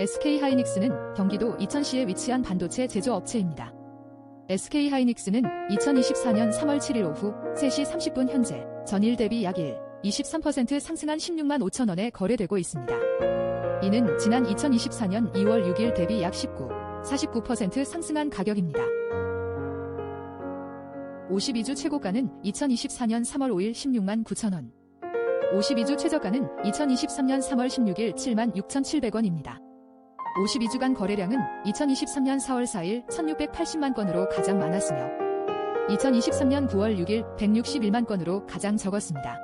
SK하이닉스는 경기도 이천시에 위치한 반도체 제조업체입니다. SK하이닉스는 2024년 3월 7일 오후 3시 30분 현재 전일 대비 약 1, 23% 상승한 16만 5천 원에 거래되고 있습니다. 이는 지난 2024년 2월 6일 대비 약 19, 49% 상승한 가격입니다. 52주 최고가는 2024년 3월 5일 16만 9천 원. 52주 최저가는 2023년 3월 16일 7만 6,700원입니다. 52주간 거래량은 2023년 4월 4일 1,680만 건으로 가장 많았으며 2023년 9월 6일 161만 건으로 가장 적었습니다.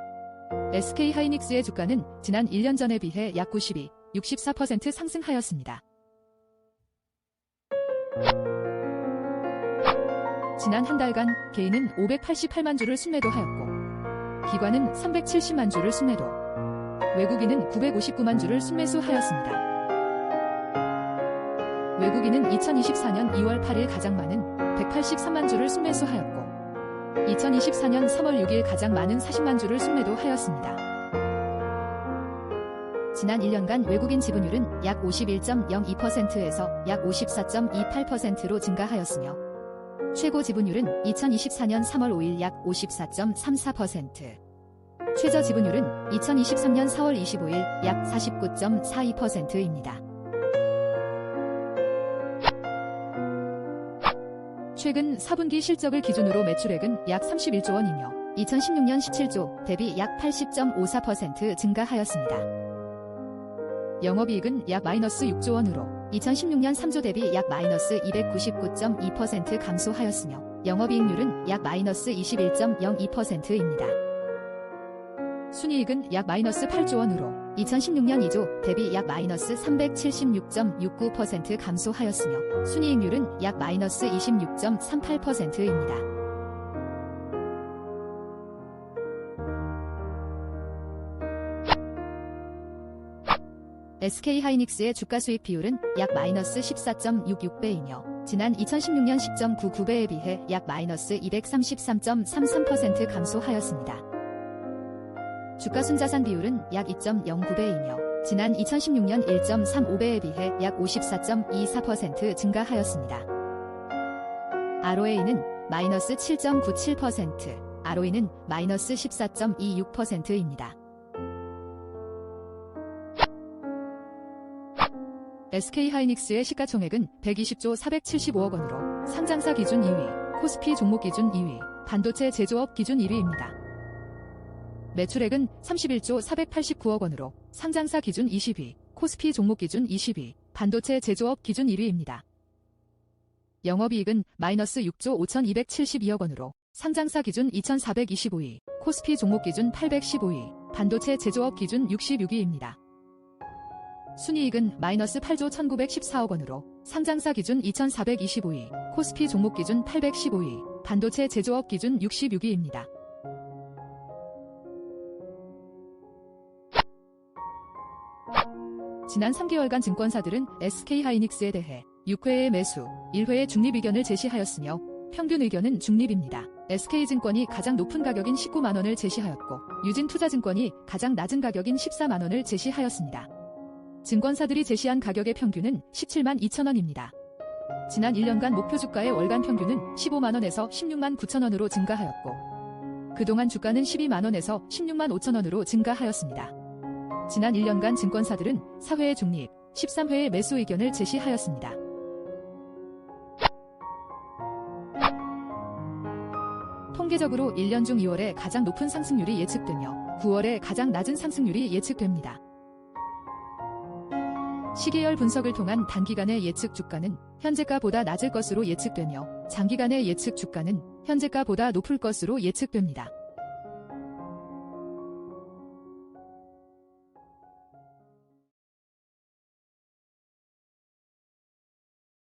SK 하이닉스의 주가는 지난 1년 전에 비해 약 92, 64% 상승하였습니다. 지난 한 달간 개인은 588만 주를 순매도하였고 기관은 370만 주를 순매도, 외국인은 959만 주를 순매수하였습니다. 외국인은 2024년 2월 8일 가장 많은 183만 주를 순매수하였고 2024년 3월 6일 가장 많은 40만 주를 순매도하였습니다. 지난 1년간 외국인 지분율은 약 51.02%에서 약 54.28%로 증가하였으며 최고 지분율은 2024년 3월 5일 약 54.34%, 최저 지분율은 2023년 4월 25일 약 49.42%입니다. 최근 4분기 실적을 기준으로 매출액은 약 31조 원이며 2016년 17조 대비 약 80.54% 증가하였습니다. 영업이익은 약 마이너스 6조 원으로 2016년 3조 대비 약 마이너스 299.2% 감소하였으며 영업이익률은 약 마이너스 21.02%입니다. 순이익은 약 마이너스 8조 원으로 2016년 2조 대비 약 마이너스 376.69% 감소하였으며 순이익률은 약 마이너스 26.38%입니다. SK 하이닉스의 주가 수익 비율은 약 마이너스 14.66배이며 지난 2016년 10.99배에 비해 약 마이너스 233.33% 감소하였습니다. 주가 순자산 비율은 약 2.09배이며 지난 2016년 1.35배에 비해 약 54.24% 증가하였습니다. ROA는 마이너스 7.97%, ROE는 마이너스 14.26%입니다. SK 하이닉스의 시가총액은 120조 475억 원으로 상장사 기준 2위, 코스피 종목 기준 2위, 반도체 제조업 기준 1위입니다. 매출액은 31조 489억 원으로 상장사 기준 20위, 코스피 종목 기준 20위, 반도체 제조업 기준 1위입니다. 영업이익은 마이너스 6조 5272억 원으로 상장사 기준 2425위, 코스피 종목 기준 815위, 반도체 제조업 기준 66위입니다. 순이익은 마이너스 8조 1914억 원으로 상장사 기준 2425위, 코스피 종목 기준 815위, 반도체 제조업 기준 66위입니다. 지난 3개월간 증권사들은 SK 하이닉스에 대해 6회의 매수, 1회의 중립 의견을 제시하였으며 평균 의견은 중립입니다. SK증권이 가장 높은 가격인 19만원을 제시하였고 유진투자증권이 가장 낮은 가격인 14만원을 제시하였습니다. 증권사들이 제시한 가격의 평균은 17만 2천원입니다. 지난 1년간 목표 주가의 월간 평균은 15만원에서 16만 9천원으로 증가하였고 그동안 주가는 12만원에서 16만 5천원으로 증가하였습니다. 지난 1년간 증권사들은 4회의 중립, 13회의 매수 의견을 제시하였습니다. 통계적으로 1년 중 2월에 가장 높은 상승률이 예측되며 9월에 가장 낮은 상승률이 예측됩니다. 시계열 분석을 통한 단기간의 예측 주가는 현재가보다 낮을 것으로 예측되며 장기간의 예측 주가는 현재가보다 높을 것으로 예측됩니다.